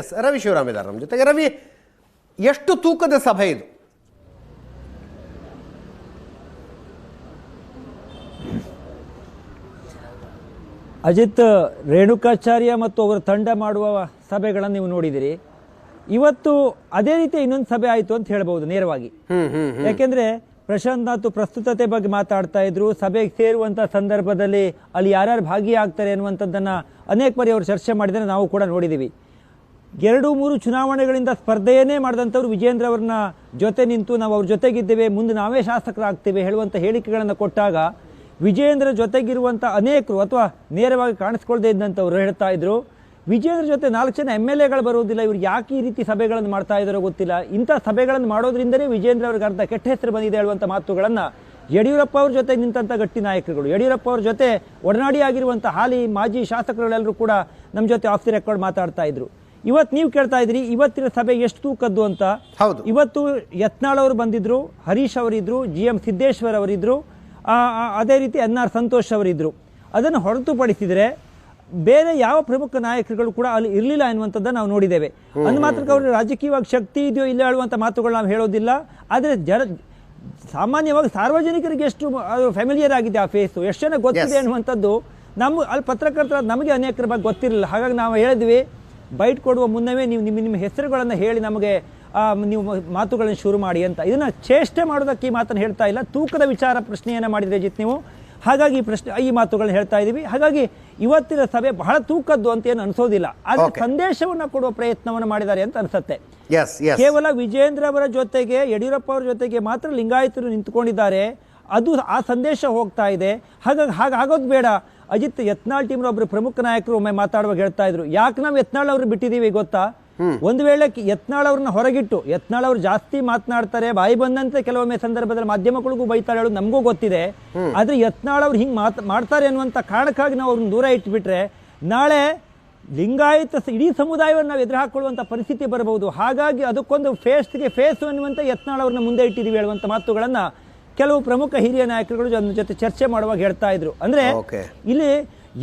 S Ravi Shivaram ಇದ್ದಾರೆ ನಮ್ಮ ಜೊತೆಗೆ. ರವಿ ಎಷ್ಟು ತೂಕದ ಸಭೆ ಇದು? ಅಜಿತ್ ರೇಣುಕಾಚಾರ್ಯ ಮತ್ತು ಅವರ ತಂಡ ಮಾಡುವ ಸಭೆಗಳನ್ನು ನೀವು ನೋಡಿದಿರಿ. ಇವತ್ತು ಅದೇ ರೀತಿ ಇನ್ನೊಂದು ಸಭೆ ಆಯಿತು ಅಂತ ಹೇಳ್ಬೋದು ನೇರವಾಗಿ. ಯಾಕೆಂದ್ರೆ ಪ್ರಶಾಂತ್ ನಾಥ್ ಪ್ರಸ್ತುತತೆ ಬಗ್ಗೆ ಮಾತಾಡ್ತಾ ಇದ್ರು ಸಭೆಗೆ ಸೇರುವಂತ ಸಂದರ್ಭದಲ್ಲಿ ಅಲ್ಲಿ ಯಾರ್ಯಾರು ಭಾಗಿಯಾಗ್ತಾರೆ ಅನ್ನುವಂಥದ್ದನ್ನ ಅನೇಕ ಬಾರಿ ಅವರು ಚರ್ಚೆ ಮಾಡಿದರೆ ನಾವು ಕೂಡ ನೋಡಿದ್ದೀವಿ ಎರಡು ಮೂರು ಚುನಾವಣೆಗಳಿಂದ ಸ್ಪರ್ಧೆಯೇ ಮಾಡಿದಂಥವ್ರು ವಿಜೇಂದ್ರ ಅವ್ರನ್ನ ಜೊತೆ ನಿಂತು ನಾವು ಅವ್ರ ಜೊತೆಗಿದ್ದೇವೆ, ಮುಂದೆ ನಾವೇ ಶಾಸಕರಾಗ್ತೇವೆ ಹೇಳುವಂಥ ಹೇಳಿಕೆಗಳನ್ನು ಕೊಟ್ಟಾಗ ವಿಜೇಂದ್ರ ಜೊತೆಗಿರುವಂಥ ಅನೇಕರು ಅಥವಾ ನೇರವಾಗಿ ಕಾಣಿಸ್ಕೊಳ್ದೇ ಇದ್ದಂಥವ್ರು ಹೇಳ್ತಾ ಇದ್ರು. ವಿಜೇಂದ್ರ ಜೊತೆ ನಾಲ್ಕು ಜನ ಎಂ ಎಲ್ ಎಗಳು ಬರುವುದಿಲ್ಲ, ಇವ್ರು ಯಾಕೆ ಈ ರೀತಿ ಸಭೆಗಳನ್ನು ಮಾಡ್ತಾ ಇದ್ದಾರೋ ಗೊತ್ತಿಲ್ಲ. ಇಂಥ ಸಭೆಗಳನ್ನು ಮಾಡೋದ್ರಿಂದಲೇ ವಿಜೇಂದ್ರ ಅವ್ರಿಗೆ ಅರ್ಧ ಕೆಟ್ಟ ಹೆಸರು ಬಂದಿದೆ ಹೇಳುವಂಥ ಮಾತುಗಳನ್ನು ಯಡಿಯೂರಪ್ಪ ಅವ್ರ ಜೊತೆ ನಿಂತಹ ಗಟ್ಟಿ ನಾಯಕರುಗಳು. ಯಡಿಯೂರಪ್ಪ ಅವ್ರ ಜೊತೆ ಒಡನಾಡಿಯಾಗಿರುವಂಥ ಹಾಲಿ ಮಾಜಿ ಶಾಸಕರುಗಳೆಲ್ಲರೂ ಕೂಡ ನಮ್ಮ ಜೊತೆ ಆಫ್ ದಿ ರೆಕಾರ್ಡ್ ಮಾತಾಡ್ತಾ ಇದ್ರು. ಇವತ್ತು ನೀವು ಕೇಳ್ತಾ ಇದ್ರಿ ಇವತ್ತಿನ ಸಭೆ ಎಷ್ಟು ತೂಕದ್ದು ಅಂತ. ಹೌದು. ಇವತ್ತು ಯತ್ನಾಳ್ ಅವರು ಬಂದಿದ್ರು ಹರೀಶ್ ಅವರಿದ್ರು ಜಿ ಎಂ ಸಿದ್ದೇಶ್ವರ್ ಅವರಿದ್ರು ಅದೇ ರೀತಿ ಎನ್ ಆರ್ ಸಂತೋಷ್ ಅವರಿದ್ರು. ಅದನ್ನು ಹೊರತುಪಡಿಸಿದರೆ ಬೇರೆ ಯಾವ ಪ್ರಮುಖ ನಾಯಕರುಗಳು ಕೂಡ ಅಲ್ಲಿ ಇರಲಿಲ್ಲ ಎನ್ನುವಂಥದ್ದನ್ನು ನಾವು ನೋಡಿದ್ದೇವೆ. ಅಂದ ಮಾತ್ರಕ್ಕೆ ಅವರು ರಾಜಕೀಯವಾಗಿ ಶಕ್ತಿ ಇದೆಯೋ ಇಲ್ಲ ಹೇಳುವಂಥ ಮಾತುಗಳು ನಾವು ಹೇಳೋದಿಲ್ಲ. ಆದರೆ ಜನ ಸಾಮಾನ್ಯವಾಗಿ ಸಾರ್ವಜನಿಕರಿಗೆ ಎಷ್ಟು ಅದು ಫ್ಯಾಮಿಲಿಯರ್ ಆಗಿದೆ ಆ ಫೇಸು ಎಷ್ಟು ಜನ ಗೊತ್ತಿದೆ ಎನ್ನುವಂಥದ್ದು ಅನ್ನುವಂಥದ್ದು ನಮ್ಮ ಅಲ್ಲಿ ಪತ್ರಕರ್ತರ ನಮಗೆ ಅನೇಕರ ಬಗ್ಗೆ ಗೊತ್ತಿರಲಿಲ್ಲ. ಹಾಗಾಗಿ ನಾವು ಹೇಳಿದ್ವಿ ಬೈಟ್ ಕೊಡುವ ಮುನ್ನವೇ ನೀವು ನಿಮ್ಮ ನಿಮ್ಮ ಹೆಸರುಗಳನ್ನು ಹೇಳಿ ನಮಗೆ ನೀವು ಮಾತುಗಳನ್ನು ಶುರು ಮಾಡಿ ಅಂತ. ಇದನ್ನು ಚೇಷ್ಟೆ ಮಾಡೋದಕ್ಕೆ ಈ ಮಾತನ್ನು ಹೇಳ್ತಾ ಇಲ್ಲ. ತೂಕದ ವಿಚಾರ ಪ್ರಶ್ನೆಯನ್ನು ಮಾಡಿದರೆ ಜಿತ್ ನೀವು. ಹಾಗಾಗಿ ಈ ಪ್ರಶ್ನೆ ಈ ಮಾತುಗಳನ್ನ ಹೇಳ್ತಾ ಇದ್ದೀವಿ ಹಾಗಾಗಿ ಇವತ್ತಿನ ಸಭೆ ಬಹಳ ತೂಕದ್ದು ಅಂತ ಏನು ಅನಿಸೋದಿಲ್ಲ. ಆದರೆ. ಸಂದೇಶವನ್ನು ಕೊಡುವ ಪ್ರಯತ್ನವನ್ನು ಮಾಡಿದ್ದಾರೆ ಅಂತ ಅನಿಸುತ್ತೆ. ಕೇವಲ ವಿಜೇಂದ್ರ ಅವರ ಜೊತೆಗೆ ಯಡಿಯೂರಪ್ಪ ಅವರ ಜೊತೆಗೆ ಮಾತ್ರ ಲಿಂಗಾಯತರು ನಿಂತ್ಕೊಂಡಿದ್ದಾರೆ. ಅದು ಆ ಸಂದೇಶ ಹೋಗ್ತಾ ಇದೆ. ಹಾಗಾಗಿ ಹಾಗಾಗೋದು ಬೇಡ. ಅಜಿತ್ ಯತ್ನಾಳ್ ಟೀಮ್ ಒಬ್ಬರು ಪ್ರಮುಖ ನಾಯಕರು ಒಮ್ಮೆ ಮಾತಾಡುವಾಗ ಹೇಳ್ತಾ ಇದ್ರು. ಯಾಕೆ ನಾವು ಯತ್ನಾಳ್ ಅವ್ರು ಬಿಟ್ಟಿದೀವಿ ಗೊತ್ತಾ? ಒಂದು ವೇಳೆ ಯತ್ನಾಳ್ ಅವ್ರನ್ನ ಹೊರಗಿಟ್ಟು ಯತ್ನಾಳ್ ಅವರು ಜಾಸ್ತಿ ಮಾತನಾಡ್ತಾರೆ ಬಾಯಿ ಬಂದಂತೆ ಕೆಲವೊಮ್ಮೆ ಸಂದರ್ಭದಲ್ಲಿ ಮಾಧ್ಯಮಗಳಿಗೂ ಬೈತಾಳೆ ಹೇಳೋದು ನಮಗೂ ಗೊತ್ತಿದೆ. ಆದ್ರೆ ಯತ್ನಾಳ್ ಅವ್ರು ಹಿಂಗೆ ಮಾತ್ ಮಾಡ್ತಾರೆ ಅನ್ನುವಂಥ ಕಾರಣಕ್ಕಾಗಿ ನಾವು ಅವ್ರನ್ನ ದೂರ ಇಟ್ಬಿಟ್ರೆ ನಾಳೆ ಲಿಂಗಾಯತ ಇಡೀ ಸಮುದಾಯವನ್ನು ನಾವು ಎದುರು ಹಾಕೊಳ್ಳುವಂಥ ಪರಿಸ್ಥಿತಿ ಬರಬಹುದು. ಹಾಗಾಗಿ ಅದಕ್ಕೊಂದು ಫೇಸ್ಗೆ ಫೇಸ್ ಅನ್ನುವಂಥ ಯತ್ನಾಳ್ ಅವ್ರನ್ನ ಮುಂದೆ ಇಟ್ಟಿದ್ದೀವಿ ಹೇಳುವಂಥ ಮಾತುಗಳನ್ನು ಕೆಲವು ಪ್ರಮುಖ ಹಿರಿಯ ನಾಯಕರುಗಳು ಜನ ಜೊತೆ ಚರ್ಚೆ ಮಾಡುವಾಗ ಹೇಳ್ತಾ ಇದ್ರು. ಅಂದ್ರೆ. ಇಲ್ಲಿ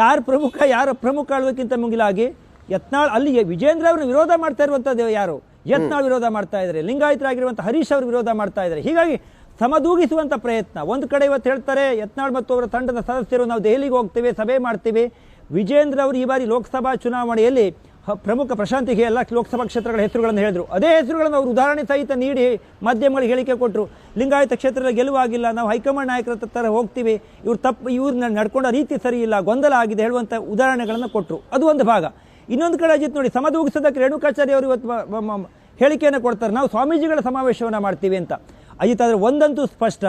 ಯಾರು ಪ್ರಮುಖ ಯಾರು ಪ್ರಮುಖ ಆಳೋದಕ್ಕಿಂತ ಮುಗಿಲಾಗಿ ಯತ್ನಾಳ್ ಅಲ್ಲಿ ವಿಜೇಂದ್ರ ಅವರು ವಿರೋಧ ಮಾಡ್ತಾ ಇರುವಂಥದ್ದು ಯಾರು? ಯತ್ನಾಳ್ ವಿರೋಧ ಮಾಡ್ತಾ ಇದ್ದಾರೆ ಲಿಂಗಾಯತರಾಗಿರುವಂಥ ಹರೀಶ್ ಅವರು ವಿರೋಧ ಮಾಡ್ತಾ ಇದ್ದಾರೆ ಹೀಗಾಗಿ ಸಮದೂಗಿಸುವಂಥ ಪ್ರಯತ್ನ. ಒಂದು ಕಡೆ ಇವತ್ತು ಹೇಳ್ತಾರೆ ಯತ್ನಾಳ್ ಮತ್ತು ಅವರ ತಂಡದ ಸದಸ್ಯರು ನಾವು ದೆಹಲಿಗೆ ಹೋಗ್ತೇವೆ ಸಭೆ ಮಾಡ್ತೀವಿ. ವಿಜೇಂದ್ರ ಅವರು ಈ ಬಾರಿ ಲೋಕಸಭಾ ಚುನಾವಣೆಯಲ್ಲಿ ಪ್ರಮುಖ ಪ್ರಶಾಂತಿಗೆ ಎಲ್ಲ ಲೋಕಸಭಾ ಕ್ಷೇತ್ರಗಳ ಹೆಸರುಗಳನ್ನು ಹೇಳಿದರು. ಅದೇ ಹೆಸರುಗಳನ್ನು ಅವರು ಉದಾಹರಣೆ ಸಹಿತ ನೀಡಿ ಮಾಧ್ಯಮಗಳಿಗೆ ಹೇಳಿಕೆ ಕೊಟ್ಟರು ಲಿಂಗಾಯತ ಕ್ಷೇತ್ರದ ಗೆಲುವಾಗಿಲ್ಲ ನಾವು ಹೈಕಮಾಂಡ್ ನಾಯಕರ ಹತ್ರ ಹೋಗ್ತೀವಿ, ಇವ್ರು ತಪ್ಪು ಇವ್ರನ್ನ ನಡ್ಕೊಂಡ ರೀತಿ ಸರಿ ಇಲ್ಲ, ಗೊಂದಲ ಆಗಿದೆ ಹೇಳುವಂಥ ಉದಾಹರಣೆಗಳನ್ನು ಕೊಟ್ಟರು ಅದು ಒಂದು ಭಾಗ. ಇನ್ನೊಂದು ಕಡೆ ಅಜಿತ್ ನೋಡಿ ಸಮದೂಗಿಸೋದಕ್ಕೆ ರೇಣುಕಾಚಾರ್ಯ ಅವರು ಇವತ್ತು ಹೇಳಿಕೆಯನ್ನು ಕೊಡ್ತಾರೆ. ನಾವು ಸ್ವಾಮೀಜಿಗಳ ಸಮಾವೇಶವನ್ನು ಮಾಡ್ತೀವಿ ಅಂತ. ಅಜಿತ್, ಆದರೆ ಒಂದಂತೂ ಸ್ಪಷ್ಟ.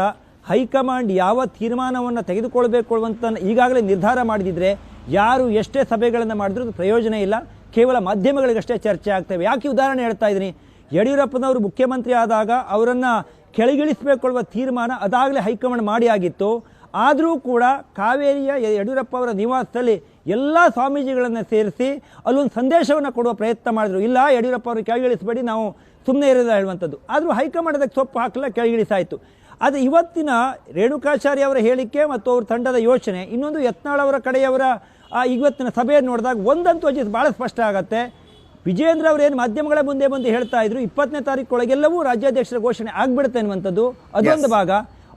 ಹೈಕಮಾಂಡ್ ಯಾವ ತೀರ್ಮಾನವನ್ನು ತೆಗೆದುಕೊಳ್ಬೇಕು ಅಂತ ಈಗಾಗಲೇ ನಿರ್ಧಾರ ಮಾಡಿದಿದ್ರೆ ಯಾರು ಎಷ್ಟೇ ಸಭೆಗಳನ್ನು ಮಾಡಿದ್ರೂ ಪ್ರಯೋಜನ ಇಲ್ಲ. ಕೇವಲ ಮಾಧ್ಯಮಗಳಿಗಷ್ಟೇ ಚರ್ಚೆ ಆಗ್ತವೆ. ಯಾಕೆ ಉದಾಹರಣೆ ಹೇಳ್ತಾ ಇದ್ದೀನಿ? ಯಡಿಯೂರಪ್ಪನವರು ಮುಖ್ಯಮಂತ್ರಿ ಆದಾಗ ಅವರನ್ನು ಕೆಳಗಿಳಿಸಬೇಕೊಳ್ಳುವ ತೀರ್ಮಾನ ಅದಾಗಲೇ ಹೈಕಮಾಂಡ್ ಮಾಡಿ ಆಗಿತ್ತು. ಆದರೂ ಕೂಡ ಕಾವೇರಿಯ ಯಡಿಯೂರಪ್ಪ ಅವರ ನಿವಾಸದಲ್ಲಿ ಎಲ್ಲ ಸ್ವಾಮೀಜಿಗಳನ್ನು ಸೇರಿಸಿ ಅಲ್ಲೊಂದು ಸಂದೇಶವನ್ನು ಕೊಡುವ ಪ್ರಯತ್ನ ಮಾಡಿದ್ರು. ಇಲ್ಲ, ಯಡಿಯೂರಪ್ಪ ಅವರು ಕೆಳಗಿಳಿಸಬೇಡಿ, ನಾವು ಸುಮ್ಮನೆ ಇರೋದ ಹೇಳುವಂಥದ್ದು. ಆದರೂ ಹೈಕಮಾಂಡ್ ಅದಕ್ಕೆ ಸೊಪ್ಪು ಹಾಕಲ್ಲ ಕೆಳಗಿಳಿಸಾಯಿತು. ಅದು ಇವತ್ತಿನ ರೇಣುಕಾಚಾರ್ಯ ಅವರ ಹೇಳಿಕೆ ಮತ್ತು ಅವ್ರ ತಂಡದ ಯೋಚನೆ. ಇನ್ನೊಂದು ಯತ್ನಾಳ್ ಅವರ ಕಡೆಯವರ ಆ ಇವತ್ತಿನ ಸಭೆಯನ್ನು ನೋಡಿದಾಗ ಒಂದಂತೂ ಅಜಿತ್ ಭಾಳ ಸ್ಪಷ್ಟ ಆಗುತ್ತೆ. ವಿಜೇಂದ್ರ ಅವರು ಏನು ಮಾಧ್ಯಮಗಳ ಮುಂದೆ ಬಂದು ಹೇಳ್ತಾ ಇದ್ರು ಇಪ್ಪತ್ತನೇ ತಾರೀಕೊಳಗೆಲ್ಲವೂ ರಾಜ್ಯಾಧ್ಯಕ್ಷರ ಘೋಷಣೆ ಆಗ್ಬಿಡುತ್ತೆ ಅನ್ನುವಂಥದ್ದು ಅದೊಂದು ಭಾಗ.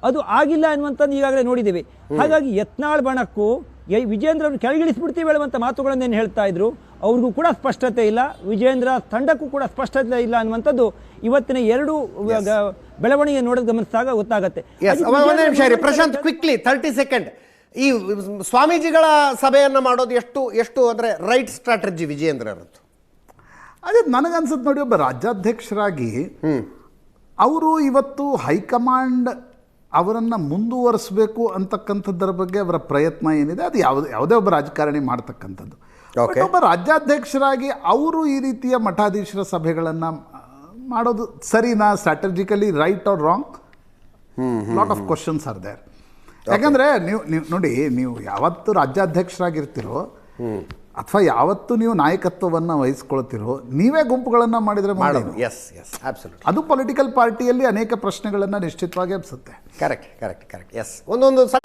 ಅದು ಆಗಿಲ್ಲ ಅನ್ನುವಂಥದ್ದು ಈಗಾಗಲೇ ನೋಡಿದ್ದೀವಿ. ಹಾಗಾಗಿ ಯತ್ನಾಳ್ ಬಣಕ್ಕೂ ವಿಜೇಂದ್ರ ಅವರು ಕೆಳಗಿಳಿಸ್ಬಿಡ್ತೀವಿ ಹೇಳುವಂಥ ಏನು ಹೇಳ್ತಾ ಇದ್ರು. ಅವ್ರಿಗೂ ಕೂಡ ಸ್ಪಷ್ಟತೆ ಇಲ್ಲ. ವಿಜೇಂದ್ರ ತಂಡಕ್ಕೂ ಕೂಡ ಸ್ಪಷ್ಟತೆ ಇಲ್ಲ ಅನ್ನುವಂಥದ್ದು ಇವತ್ತಿನ ಎರಡು ಬೆಳವಣಿಗೆ ನೋಡೋದು ಗಮನಿಸಿದಾಗ ಗೊತ್ತಾಗುತ್ತೆ. ಪ್ರಶಾಂತ್ ಕ್ವಿಕ್ಲಿ ತರ್ಟಿ ಸೆಕೆಂಡ್ ಈ ಸ್ವಾಮೀಜಿಗಳ ಸಭೆಯನ್ನು ಮಾಡೋದು ಎಷ್ಟು ಎಷ್ಟು ಅಂದರೆ ರೈಟ್ ಸ್ಟ್ರಾಟಜಿ ವಿಜಯೇಂದ್ರರದ್ದು. ಅದೇ ನನಗನ್ಸುತ್ತೆ ನೋಡಿ ಒಬ್ಬ ರಾಜ್ಯಾಧ್ಯಕ್ಷರಾಗಿ ಅವರು ಇವತ್ತು ಹೈಕಮಾಂಡ್ ಅವರನ್ನು ಮುಂದುವರಿಸಬೇಕು ಅಂತಕ್ಕಂಥದ್ದರ ಬಗ್ಗೆ ಅವರ ಪ್ರಯತ್ನ ಏನಿದೆ ಅದು ಯಾವುದೇ ಯಾವುದೇ ಒಬ್ಬ ರಾಜಕಾರಣಿ ಮಾಡ್ತಕ್ಕಂಥದ್ದು. ಒಬ್ಬ ರಾಜ್ಯಾಧ್ಯಕ್ಷರಾಗಿ ಅವರು ಈ ರೀತಿಯ ಮಠಾಧೀಶರ ಸಭೆಗಳನ್ನು ಮಾಡೋದು ಸರಿನಾ strategically right or wrong lot of questions are there ಯಾಕಂದ್ರೆ ನೀವು ನೀವು ನೋಡಿ ನೀವು ಯಾವತ್ತು ರಾಜ್ಯಾಧ್ಯಕ್ಷರಾಗಿರ್ತಿರೋ ಅಥವಾ ಯಾವತ್ತು ನೀವು ನಾಯಕತ್ವವನ್ನು ವಹಿಸ್ಕೊಳ್ತಿರೋ ನೀವೇ ಗುಂಪುಗಳನ್ನು ಮಾಡಿದರೆ ಮಾಡೋದು. ಎಸ್ ಎಸ್ ಆಬ್ಸಲ್ಯೂಟ್ ಅದು ಪೊಲಿಟಿಕಲ್ ಪಾರ್ಟಿಯಲ್ಲಿ ಅನೇಕ ಪ್ರಶ್ನೆಗಳನ್ನು ನಿಶ್ಚಿತವಾಗಿ ಎಬ್ಸುತ್ತೆ. ಕರೆಕ್ಟ್ ಕರೆಕ್ಟ್ ಕರೆಕ್ಟ್ ಎಸ್ ಒಂದೊಂದು ಸ-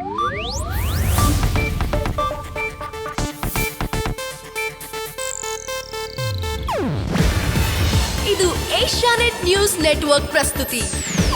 ಇದು ಏಷ್ಯಾನೆಟ್ ನ್ಯೂಸ್ ನೆಟ್ವರ್ಕ್ ಪ್ರಸ್ತುತಿ.